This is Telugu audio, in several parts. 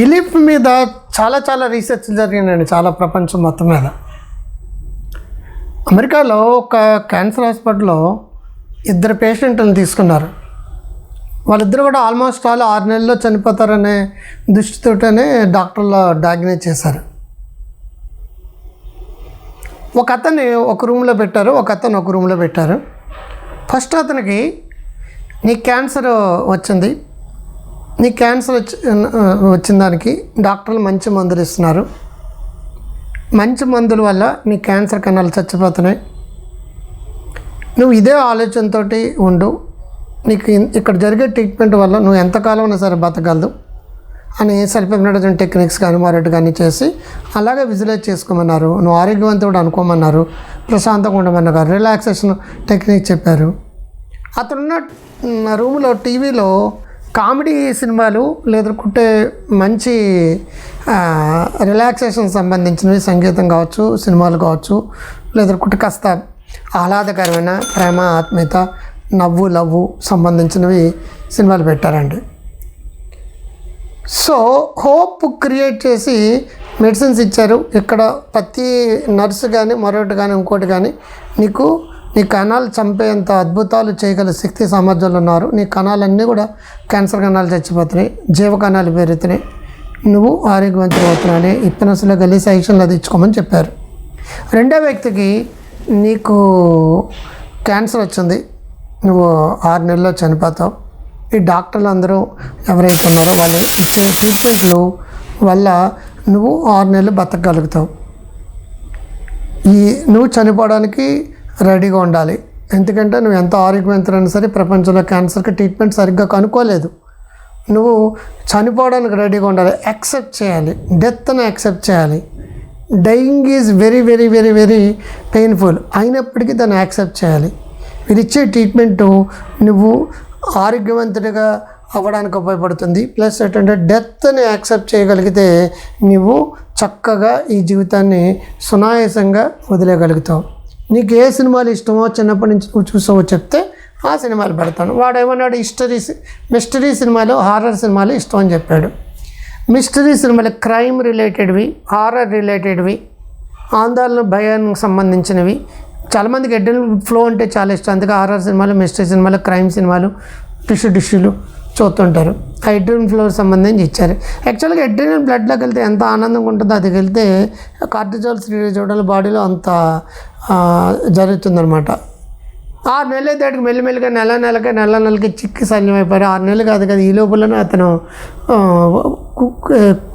బిలీఫ్ మీద చాలా చాలా రీసెర్చ్ జరిగిందండి చాలా ప్రపంచం మొత్తం మీద. అమెరికాలో ఒక క్యాన్సర్ హాస్పిటల్లో ఇద్దరు పేషెంట్లను తీసుకున్నారు. వాళ్ళిద్దరు కూడా ఆల్మోస్ట్ ఆల్ ఆరు నెలల్లో చనిపోతారనే దృష్టితోటనే డాక్టర్లు డయాగ్నైజ్ చేశారు. ఒక అతన్ని ఒక రూమ్లో పెట్టారు ఒక అతను ఒక రూమ్లో పెట్టారు. ఫస్ట్ అతనికి నీ క్యాన్సర్ వచ్చింది. నీ క్యాన్సర్ వచ్చి వచ్చిన దానికి డాక్టర్లు మంచి మందులు ఇస్తున్నారు. మంచి మందుల వల్ల నీ క్యాన్సర్ కణాలు చచ్చిపోతున్నాయి. నువ్వు ఇదే ఆలోచనతో ఉండు. నీకు ఇక్కడ జరిగే ట్రీట్మెంట్ వల్ల నువ్వు ఎంతకాలం అయినా సరే బతకగలదు. అని సెల్ఫ్ హిప్నటిజం టెక్నిక్స్ కానీ మరొకటి కానీ చేసి అలాగే విజువలైజ్ చేసుకోమన్నారు. నువ్వు ఆరోగ్యవంతుడు అనుకోమన్నారు. ప్రశాంతంగా ఉండమన్నారు. రిలాక్సేషన్ టెక్నిక్ చెప్పారు. అతనున్న రూమ్లో టీవీలో కామెడీ సినిమాలు లేదంటే మంచి రిలాక్సేషన్ సంబంధించినవి సంగీతం కావచ్చు సినిమాలు కావచ్చు లేదంటే కాస్త ఆహ్లాదకరమైన ప్రేమ ఆత్మీయత నవ్వు లవ్వు సంబంధించినవి సినిమాలు పెట్టారండి. సో హోప్ క్రియేట్ చేసి మెడిసిన్స్ ఇచ్చారు. ఇక్కడ ప్రతి నర్సు కానీ మరొకటి కానీ ఇంకోటి కానీ నీకు నీ కణాలు చంపేంత అద్భుతాలు చేయగల శక్తి సామర్థ్యాలు ఉన్నారు. నీ కణాలన్నీ కూడా క్యాన్సర్ కణాలు చచ్చిపోతున్నాయి. జీవ కణాలు పెరుగుతున్నాయి. నువ్వు ఆరోగ్యవంతులు అవుతున్నాయని ఇప్పనసులో కలిసి సజెషన్లు అది ఇచ్చుకోమని చెప్పారు. రెండో వ్యక్తికి నీకు క్యాన్సర్ వచ్చింది. నువ్వు ఆరు నెలల్లో చనిపోతావు. ఈ డాక్టర్లు అందరూ ఎవరైతే ఉన్నారో వాళ్ళు ఇచ్చే ట్రీట్మెంట్లు వల్ల నువ్వు ఆరు నెలలు బతకగలుగుతావు. ఈ నువ్వు చనిపోవడానికి రెడీగా ఉండాలి. ఎందుకంటే నువ్వు ఎంత ఆరోగ్యవంతులైనా సరే ప్రపంచంలో క్యాన్సర్కి ట్రీట్మెంట్ సరిగ్గా కనుక్కోలేదు. నువ్వు చనిపోవడానికి రెడీగా ఉండాలి. యాక్సెప్ట్ చేయాలి. డెత్ని యాక్సెప్ట్ చేయాలి. Dying is very very very very painful. అయినప్పటికీ దాన్ని యాక్సెప్ట్ చేయాలి. మీరు ఇచ్చే ట్రీట్మెంటు నువ్వు ఆరోగ్యవంతుడిగా అవ్వడానికి ఉపయోగపడుతుంది. ప్లస్ ఏంటంటే డెత్ని యాక్సెప్ట్ చేయగలిగితే నువ్వు చక్కగా ఈ జీవితాన్ని సునాయాసంగా వదిలేయగలుగుతావు. నీకు ఏ సినిమాలు ఇష్టమో చిన్నప్పటి నుంచి నువ్వు చూసావో చెప్తే ఆ సినిమాలు పెడతాను వాడు ఏమన్నాడు హిస్టరీ మిస్టరీ సినిమాలు హారర్ సినిమాలు ఇష్టం అని చెప్పాడు. మిస్టరీ సినిమాలు క్రైమ్ రిలేటెడ్వి హారర్ రిలేటెడ్వి ఆందోళన భయానికి సంబంధించినవి. చాలామందికి ఎడ్డన్ ఫ్లో అంటే చాలా ఇష్టం. అందుకే హారర్ సినిమాలు మిస్టరీ సినిమాలు క్రైమ్ సినిమాలు టిష్యూ టిష్యూలు చూస్తుంటారు. ఆ ఫ్లోర్ సంబంధించి ఇచ్చారు. యాక్చువల్గా ఎడ్రిన్ బ్లడ్లోకి వెళ్తే ఎంత ఆనందంగా ఉంటుందో అది వెళ్తే కార్టిజాల్స్ రిలీజ్ బాడీలో అంత జరుగుతుందనమాట ఆరు నెలల దాటికి మెల్లిమెల్లిగా నెల నెలకి నెల నెలకి చిక్కి శల్యం ఆరు నెలలు కాదు కదా ఈ లోపలనే అతను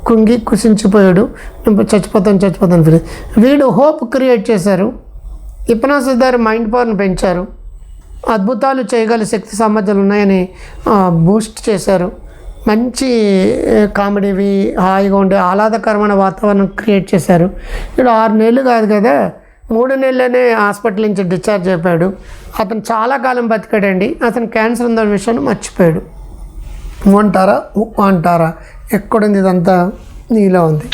కుంగి కుసించిపోయాడు. చచ్చిపోతాను చచ్చిపోతాను వీడు హోప్ క్రియేట్ చేశారు. హిప్నాసిస్ ద్వారా మైండ్ పవర్ని పెంచారు. అద్భుతాలు చేయగల శక్తి సామర్థ్యాలు ఉన్నాయని బూస్ట్ చేశారు. మంచి కామెడీవి హాయిగా ఉండే ఆహ్లాదకరమైన వాతావరణం క్రియేట్ చేశారు. ఇప్పుడు ఆరు నెలలు కాదు కదా మూడు నెలలనే హాస్పిటల్ నుంచి డిశ్చార్జ్ అయిపోయాడు. అతను చాలా కాలం బతికాడండి. అతను క్యాన్సర్ ఉందన్న విషయాన్ని మర్చిపోయాడు. ఊ అంటారా ఊ అంటారా? ఎక్కడుంది ఇదంతా? నీలో ఉంది.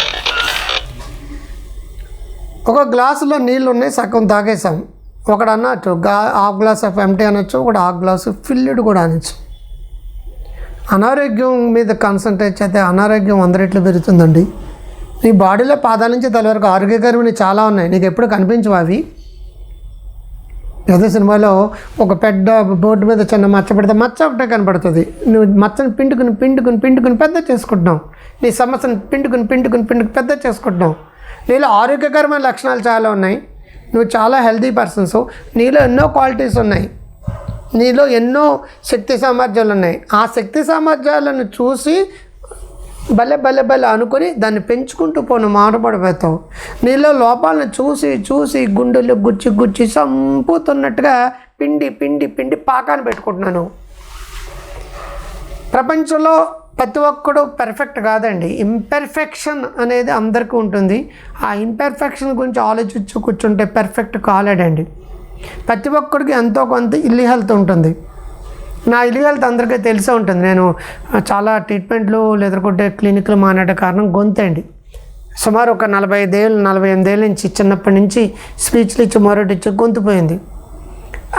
ఒక గ్లాసులో నీళ్ళు ఉన్నాయి సగం తాగేసాం ఒకడు అన్నట్టు గా హాఫ్ గ్లాస్ ఆఫ్ ఎంటీ అనొచ్చు ఒకడు హాఫ్ గ్లాసు ఫిల్డ్ కూడా అనొచ్చు. అనారోగ్యం మీద కాన్సన్ట్రేట్ చేస్తే అనారోగ్యం వంద రెట్లు పెరుగుతుందండి. నీ బాడీలో పాదాల నుంచి తల వరకు ఆరోగ్యకరమైన చాలా ఉన్నాయి. నీకు ఎప్పుడు కనిపించవు అవి. ఏదో సినిమాలో ఒక పెద్ద బోర్డు మీద చిన్న మచ్చ పెడితే మచ్చ ఒకటే కనపడుతుంది. నువ్వు మచ్చని పిండుకుని పిండుకుని పిండుకుని పెద్ద చేసుకుంటున్నావు. నీ సమస్యను పిండుకుని పిండుకుని పిండుకు పెద్ద చేసుకుంటున్నావు. నీలో ఆరోగ్యకరమైన లక్షణాలు చాలా ఉన్నాయి. నువ్వు చాలా హెల్దీ పర్సన్స్ నీలో ఎన్నో క్వాలిటీస్ ఉన్నాయి. నీలో ఎన్నో శక్తి సామర్థ్యాలు ఉన్నాయి. ఆ శక్తి సామర్థ్యాలను చూసి భలే భలే భలే అనుకొని దాన్ని పెంచుకుంటూ పోను మాటపడిపోతావు నీలో లోపాలను చూసి చూసి గుండెలు గుచ్చి గుచ్చి చంపుతున్నట్టుగా పిండి పిండి పిండి పాకాన్ని పెట్టుకుంటున్నాను. ప్రపంచంలో ప్రతి ఒక్కడు పెర్ఫెక్ట్ కాదండి. ఇంపెర్ఫెక్షన్ అనేది అందరికీ ఉంటుంది. ఆ ఇంపెర్ఫెక్షన్ గురించి ఆలోచించు కూర్చుంటే పెర్ఫెక్ట్ కాలేడండి. ప్రతి ఒక్కడికి ఎంతో కొంత ఇల్లి హెల్త్ ఉంటుంది. నా ఇల్లు హెల్త్ అందరికీ తెలిసే ఉంటుంది. నేను చాలా ట్రీట్మెంట్లు లేదంటే క్లినిక్లు మానేట కారణం గొంతండి. సుమారు ఒక నలభై ఐదేళ్ళు నలభై ఎనిమిదేళ్ళ నుంచి చిన్నప్పటి నుంచి స్పీచ్లు ఇచ్చి మరొకటి ఇచ్చి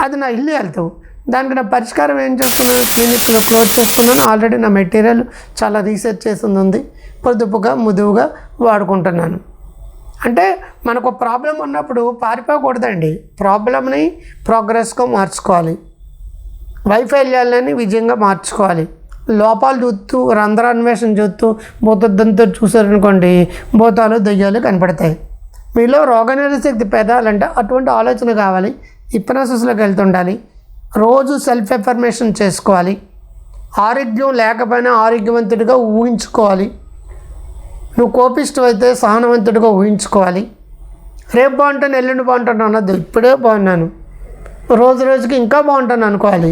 అది నా ఇల్లు హెల్త్ దానికి నా పరిష్కారం ఏం చేస్తున్నాను? క్లినిక్లో క్లోజ్ చేసుకున్నాను ఆల్రెడీ నా మెటీరియల్ చాలా రీసెర్చ్ చేసింది ఉంది. పొదుపుగా ముదువుగా వాడుకుంటున్నాను. అంటే మనకు ప్రాబ్లం ఉన్నప్పుడు పారిపోకూడదండి. ప్రాబ్లమ్ని ప్రోగ్రెస్గా మార్చుకోవాలి. వైఫల్యాలని విజయంగా మార్చుకోవాలి. లోపాలు చూస్తూ రంధ్రాన్వేషణ చూస్తూ భూతద్దంతో చూసారనుకోండి భూతాలు దయ్యాలు కనపడతాయి. మీలో రోగనిరోధక శక్తి పెదాలంటే అటువంటి ఆలోచన కావాలి. ఇప్పనాసస్లోకి వెళ్తుండాలి. రోజు సెల్ఫ్ ఎఫర్మేషన్ చేసుకోవాలి. ఆరోగ్యం లేకపోయినా ఆరోగ్యవంతుడిగా ఊహించుకోవాలి. నువ్వు కోపిష్టం అయితే సహనవంతుడిగా ఊహించుకోవాలి. రేపు బాగుంటాను ఎల్లుండి బాగుంటాను అన్నది ఇప్పుడే బాగున్నాను. రోజు రోజుకి ఇంకా బాగుంటాను అనుకోవాలి.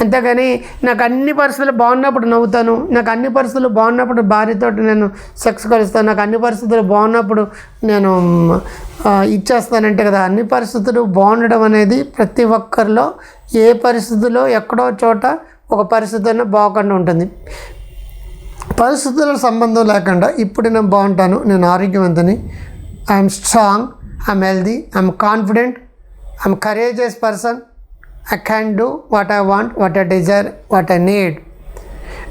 అంతేగాని నాకు అన్ని పరిస్థితులు బాగున్నప్పుడు నవ్వుతాను నాకు అన్ని పరిస్థితులు బాగున్నప్పుడు భార్యతో నేను సెక్స్ కలుస్తాను నాకు అన్ని పరిస్థితులు బాగున్నప్పుడు నేను ఇచ్చేస్తానంటే కదా అన్ని పరిస్థితులు బాగుండడం అనేది ప్రతి ఒక్కరిలో ఏ పరిస్థితిలో ఎక్కడో చోట ఒక పరిస్థితి అయినా బాగుండా ఉంటుంది. పరిస్థితుల సంబంధం లేకుండా ఇప్పుడు నేను బాగుంటాను నేను ఆరోగ్యవంతుని I'm strong I'm healthy I'm confident I'm courageous person I can do what I want what I desire what I need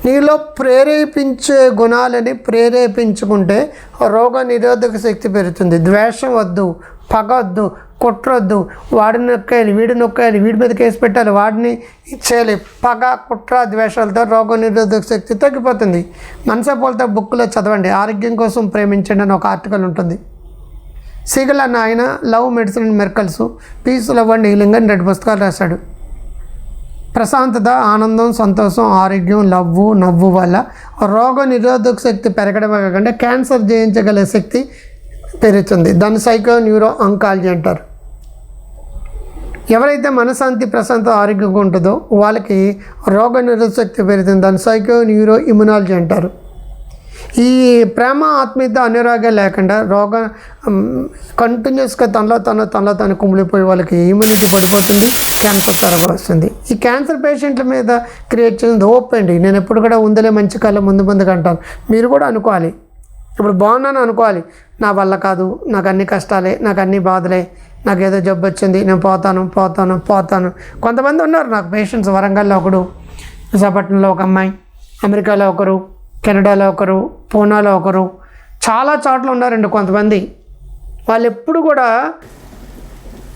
నీలో ప్రేరేపించే గుణాలని ప్రేరేపించుకుంటే రోగ నిరోధక శక్తి పెరుగుతుంది. ద్వేషం వద్దు పగ వద్దు కుట్రొద్దు వాడిని నొక్కేయాలి వీడి నొక్కేయాలి వీడి మీద కేసు పెట్టాలి వాడిని ఇచ్చేయాలి. పగ కుట్ర ద్వేషాలతో రోగ నిరోధక శక్తి తగ్గిపోతుంది. మనసపోలతో బుక్లో చదవండి ఆరోగ్యం కోసం ప్రేమించండి అని ఒక ఆర్టికల్ ఉంటుంది. సిగల్ అన్న ఆయన love medicine and miracles peace love and healing అని రెండు పుస్తకాలు రాశాడు. ప్రశాంతత ఆనందం సంతోషం ఆరోగ్యం లవ్వు నవ్వు వల్ల రోగ నిరోధక శక్తి పెరగడమే కాకుండా క్యాన్సర్ జయించగల శక్తి పెరుగుతుంది. దాన్ని సైకో న్యూరో అంకాలజీ అంటారు. ఎవరైతే మనశాంతి ప్రశాంత ఆరోగ్యంగా ఉంటుందో వాళ్ళకి రోగ నిరోధక శక్తి పెరుగుతుంది. దాన్ని సైకో న్యూరో ఇమ్యునాలజీ అంటారు. ఈ ప్రేమ ఆత్మీయత అనురాగం లేకుండా రోగ కంటిన్యూస్గా తనలో తన తనలో తను కుమిలిపోయి వాళ్ళకి ఇమ్యూనిటీ పడిపోతుంది క్యాన్సర్ త్వరగా వస్తుంది. ఈ క్యాన్సర్ పేషెంట్ల మీద క్రియేట్ చేసింది హోప్ అండి. నేను ఎప్పుడు కూడా ఉందలే మంచి కాలం ముందు ముందుగా అంటాను. మీరు కూడా అనుకోవాలి. ఇప్పుడు బాగున్నాను అనుకోవాలి. నా వల్ల కాదు నాకు అన్ని కష్టాలే నాకు అన్ని బాధలే నాకు ఏదో జబ్బు వచ్చింది నేను పోతాను పోతాను పోతాను. కొంతమంది ఉన్నారు నాకు పేషెంట్స్ వరంగల్లో ఒకడు విశాఖపట్నంలో ఒక అమ్మాయి అమెరికాలో ఒకరు కెనడాలో ఒకరు పూనాలో ఒకరు. చాలా చోట్ల ఉన్నారండి కొంతమంది. వాళ్ళు ఎప్పుడు కూడా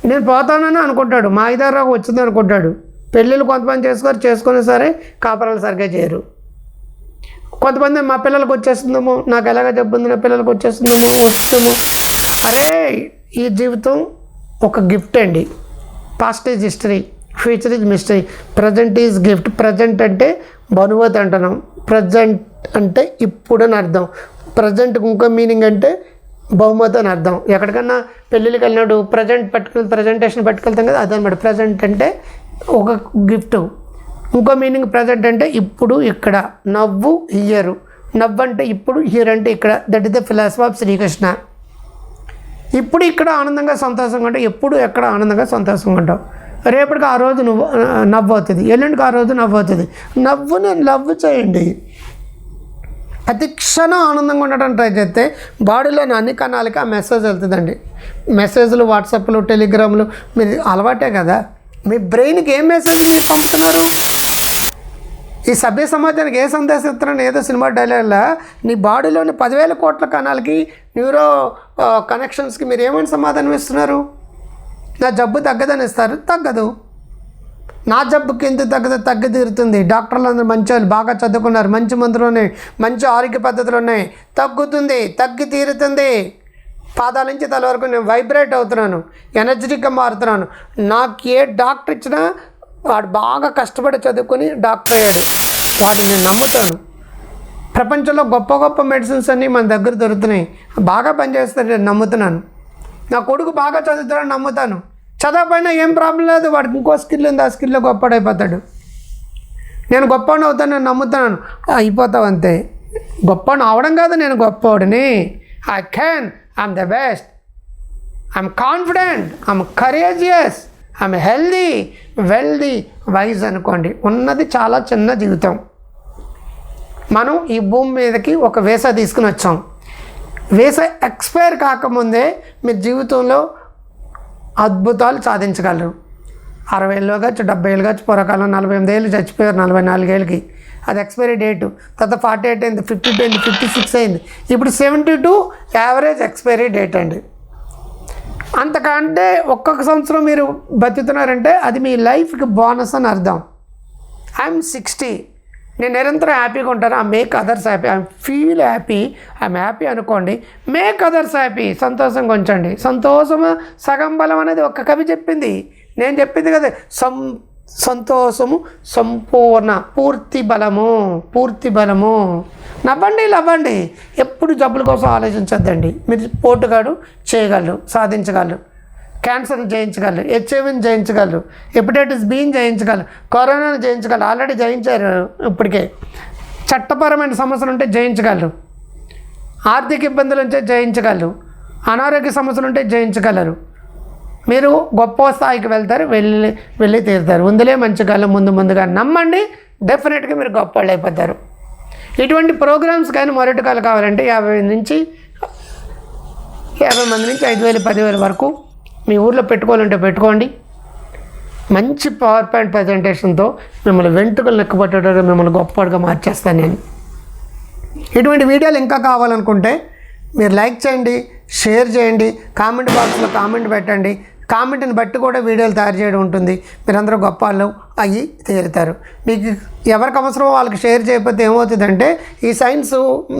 నేను పోతానని అనుకుంటాడు. మా ఐదారు వచ్చింది అనుకుంటాడు. పెళ్ళిళ్ళు కొంతమంది చేసుకోరు చేసుకునే సరే కాపరాలు సరిగ్గా చేయరు. కొంతమంది మా పిల్లలకు వచ్చేస్తుందేమో నాకు ఎలాగ జబ్బు నా పిల్లలకు వచ్చేస్తుందేమో వస్తుందేమో. అరే ఈ జీవితం ఒక గిఫ్ట్ అండి. Past is history future is mystery. Present is gift. Present అంటే బనువత్ అంటున్నాం. ప్రజెంట్ అంటే ఇప్పుడు అని అర్థం. ప్రజెంట్కి ఇంకో మీనింగ్ అంటే బహుమతి అని అర్థం. ఎక్కడికన్నా పెళ్ళిళ్ళకి వెళ్ళినాడు ప్రజెంట్ పట్టుకుని ప్రజెంటేషన్ పట్టుకెళ్తాం కదా అదనమాట ప్రజెంట్ అంటే ఒక గిఫ్ట్ ఇంకో మీనింగ్ ప్రజెంట్ అంటే ఇప్పుడు ఇక్కడ. నవ్వు హియరు నవ్వు అంటే ఇప్పుడు హియర్ అంటే ఇక్కడ. That is the philosophy of Srikrishna ఇప్పుడు ఇక్కడ ఆనందంగా సంతోషంగా ఉంటావు. ఎప్పుడు ఎక్కడ ఆనందంగా సంతోషంగా ఉంటావు. రేపటికి ఆ రోజు నువ్వు నవ్వు అవుతుంది. ఎల్లుండికి ఆ రోజు నవ్వు అవుతుంది. నవ్వుని నవ్వు చేయండి. ప్రతి క్షణం ఆనందంగా ఉండడానికి ట్రై చేస్తే బాడీలోని అన్ని కణాలకి ఆ మెసేజ్ వెళ్తుందండి. మెసేజ్లు వాట్సాప్లు టెలిగ్రామ్లు మీరు అలవాటే కదా. మీ బ్రెయిన్కి ఏం మెసేజ్ మీరు పంపుతున్నారు? ఈ సభ్య సమాజానికి ఏ సందేశం ఇస్తున్నాను ఏదో సినిమా డైలాగ్లా నీ బాడీలోని పదివేల కోట్ల కణాలకి న్యూరో కనెక్షన్స్కి uh, మీరు ఏమైనా సమాధానం ఇస్తున్నారు? నా జబ్బు తగ్గదని ఇస్తారు? తగ్గదు. నా జబ్బుకి ఎంత తగ్గదు తగ్గి తీరుతుంది. డాక్టర్లు అందరూ మంచి వాళ్ళు బాగా చదువుకున్నారు మంచి మందులు ఉన్నాయి మంచి ఆరోగ్య పద్ధతులు ఉన్నాయి. తగ్గుతుంది తగ్గి తీరుతుంది. పాదాల నుంచి తల వరకు నేను వైబ్రేట్ అవుతున్నాను ఎనర్జెటిక్గా మారుతున్నాను. నాకు ఏ డాక్టర్ ఇచ్చినా వాడు బాగా కష్టపడి చదువుకొని డాక్టర్ అయ్యాడు. వాడిని నేను నమ్ముతాను. ప్రపంచంలో గొప్ప గొప్ప మెడిసిన్స్ అన్నీ మన దగ్గర దొరుకుతున్నాయి. బాగా పనిచేస్తాడు నేను నమ్ముతున్నాను. నా కొడుకు బాగా చదువుతాడని నమ్ముతాను. చదవకపోయినా ఏం ప్రాబ్లం లేదు. వాడికి ఇంకో స్కిల్ ఉంది ఆ స్కిల్లో గొప్పడైపోతాడు నేను గొప్పవాడిని అవుతాను నేను నమ్ముతున్నాను. అయిపోతావు అంతే. గొప్పవాడిని అవడం కాదు నేను గొప్పవాడిని. I can I'm the best I'm confident I'm courageous I'm healthy wealthy wise అనుకోండి. ఉన్నది చాలా చిన్న జీవితం. మనం ఈ భూమి మీదకి ఒక వేస తీసుకుని వచ్చాం. వేస ఎక్స్పైర్ కాకముందే మీ జీవితంలో అద్భుతాలు సాధించగలరు. అరవై ఏళ్ళు కావచ్చు డెబ్బై ఏళ్ళు కావచ్చు పూర్వకాలం నలభై ఎనిమిది ఏళ్ళు చచ్చిపోయారు నలభై నాలుగేళ్ళకి అది ఎక్స్పైరీ డేటు. తర్వాత ఫార్టీ ఎయిట్ అయింది ఫిఫ్టీ టూ అయింది ఫిఫ్టీ సిక్స్ అయింది. ఇప్పుడు seventy two average expiry date అండి. అంతకంటే ఒక్కొక్క సంవత్సరం మీరు బతుకుతున్నారంటే అది మీ లైఫ్కి బోనస్ అని అర్థం. I'm sixty. నేను నిరంతరం హ్యాపీగా ఉంటాను. I make others happy. I feel happy. I'm happy అనుకోండి. Make others happy. సంతోషంగా ఉంచండి. సంతోషము సగం బలం అనేది ఒక్క కవి చెప్పింది. నేను చెప్పింది కదా సం సంతోషము సంపూర్ణ పూర్తి బలము పూర్తి బలము. నవ్వండి నవ్వండి ఎప్పుడు జబ్బుల కోసం ఆలోచించొద్దండి. మీరు పోటుగాడు చేయగలరు సాధించగలరు. క్యాన్సర్ని జయించగలరు హెచ్ఐవిని జయించగలరు హెపటైటిస్ బిని జయించగలరు కరోనాను జయించగలరు ఆల్రెడీ జయించారు ఇప్పటికే. చట్టపరమైన సమస్యలు ఉంటే జయించగలరు ఆర్థిక ఇబ్బందులు ఉంటే జయించగలరు అనారోగ్య సమస్యలు ఉంటే జయించగలరు. మీరు గొప్ప స్థాయికి వెళ్తారు వెళ్ళి వెళ్ళి తీరుతారు. ఉందిలే మంచి కాలం ముందు ముందుగా నమ్మండి డెఫినెట్గా మీరు గొప్ప వాళ్ళు అయిపోతారు. ఇటువంటి ప్రోగ్రామ్స్ కానీ మొరటి కాలు కావాలంటే యాభై నుంచి యాభై మంది నుంచి ఐదు వేలు పదివేల వరకు మీ ఊర్లో పెట్టుకోవాలంటే పెట్టుకోండి. మంచి పవర్ పాయింట్ ప్రజెంటేషన్తో మిమ్మల్ని వెంట్రుకలు లెక్కపట్టేటట్టు మిమ్మల్ని గొప్పగా మార్చేస్తాను నేను. ఇటువంటి వీడియోలు ఇంకా కావాలనుకుంటే మీరు లైక్ చేయండి షేర్ చేయండి కామెంట్ బాక్స్లో కామెంట్ పెట్టండి. కామెంట్ని బట్టి కూడా వీడియోలు తయారు చేయడం ఉంటుంది. మీరందరూ గొప్ప వాళ్ళు అయ్యి తీరుతారు. మీకు ఎవరికి అవసరమో వాళ్ళకి షేర్ చేయకపోతే ఏమవుతుందంటే ఈ సైన్స్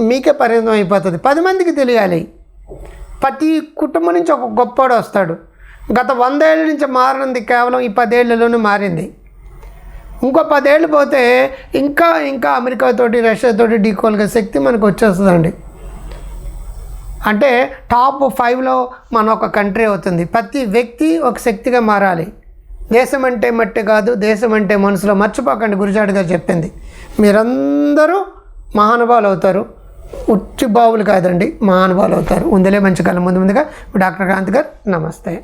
మీకే పరిమితం అయిపోతుంది. పది మందికి తెలియాలి. ప్రతి కుటుంబం నుంచి ఒక గొప్పవాడు వస్తాడు. గత వందేళ్ళ నుంచి మారినది కేవలం ఈ పదేళ్ళలోనే మారింది. ఇంకో పదేళ్ళు పోతే ఇంకా ఇంకా అమెరికాతోటి రష్యాతోటి డీకోల్గా శక్తి మనకు వచ్చేస్తుందండి. అంటే టాప్ ఫైవ్లో మన ఒక కంట్రీ అవుతుంది. ప్రతి వ్యక్తి ఒక శక్తిగా మారాలి. దేశం అంటే మట్టి కాదు దేశం అంటే మనసులో మర్చిపోకండి గురుజాడు గారు చెప్పింది. మీరందరూ మహానుభావులు అవుతారు. ఉచ్చి బావులు కాదండి మహానుభావులు అవుతారు. ఉందిలే మంచి కాలం. ముందు ముందుగా డాక్టర్ కాంత్ గారు నమస్తే.